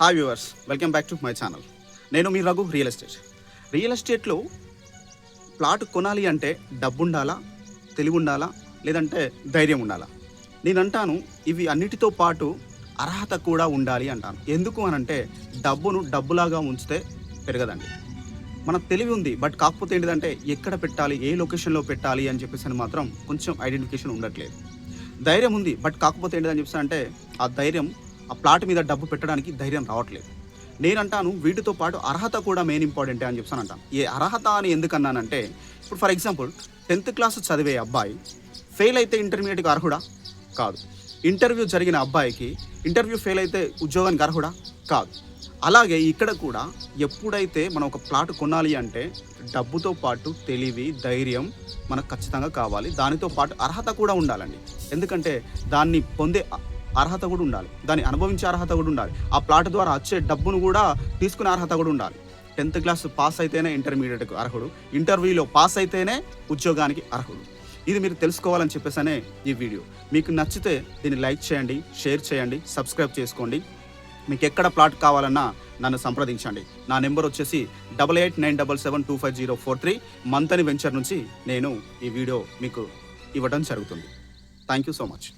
Hi viewers welcome back to my channel నేను మీ Raghu real estate real ఎస్టేట్లో plot కొనాలి అంటే డబ్బు ఉండాలా తెలివి ఉండాలా లేదంటే ధైర్యం ఉండాలా? నేను అంటాను ఇవి అన్నిటితో పాటు అర్హత కూడా ఉండాలి అంటాను. ఎందుకు అనంటే డబ్బును డబ్బులాగా ఉంచితే పెరగదండి. మన తెలివి ఉంది బట్ కాకపోతే ఏంటిదంటే ఎక్కడ పెట్టాలి ఏ లొకేషన్లో పెట్టాలి అని చెప్పేసి అని మాత్రం కొంచెం ఐడెంటిఫికేషన్ ఉండట్లేదు. ధైర్యం ఉంది బట్ కాకపోతే ఏంటిదని చెప్పేసి అంటే ఆ ధైర్యం ఆ ప్లాట్ మీద డబ్బు పెట్టడానికి ధైర్యం రావట్లేదు. నేనంటాను వీటితో పాటు అర్హత కూడా మెయిన్ ఇంపార్టెంటే అని చెప్పాను అంటాను ఏ అర్హత అని ఎందుకన్నానంటే ఇప్పుడు ఫర్ ఎగ్జాంపుల్ టెన్త్ క్లాస్ చదివే అబ్బాయి ఫెయిల్ అయితే ఇంటర్మీడియట్కి అర్హుడా? కాదు. ఇంటర్వ్యూ జరిగిన అబ్బాయికి ఇంటర్వ్యూ ఫెయిల్ అయితే ఉద్యోగానికి అర్హుడా? కాదు. అలాగే ఇక్కడ కూడా ఎప్పుడైతే మనం ఒక ప్లాట్ కొనాలి అంటే డబ్బుతో పాటు తెలివి ధైర్యం మనకు ఖచ్చితంగా కావాలి. దానితో పాటు అర్హత కూడా ఉండాలండి. ఎందుకంటే దాన్ని పొందే అర్హత కూడా ఉండాలి. దాన్ని అనుభవించే అర్హత కూడా ఉండాలి. ఆ ప్లాట్ ద్వారా వచ్చే డబ్బును కూడా తీసుకునే అర్హత కూడా ఉండాలి. టెన్త్ క్లాస్ పాస్ అయితేనే ఇంటర్మీడియట్కు అర్హుడు. ఇంటర్వ్యూలో పాస్ అయితేనే ఉద్యోగానికి అర్హుడు. ఇది మీరు తెలుసుకోవాలని చెప్పేసనే ఈ వీడియో. మీకు నచ్చితే దీన్ని లైక్ చేయండి షేర్ చేయండి సబ్స్క్రైబ్ చేసుకోండి. మీకు ఎక్కడ ప్లాట్ కావాలన్నా నన్ను సంప్రదించండి. నా నెంబర్ వచ్చేసి double eight nine double seven two five zero four three. Manthani venture నుంచి నేను ఈ వీడియో మీకు ఇవ్వడం జరుగుతుంది. Thank you so much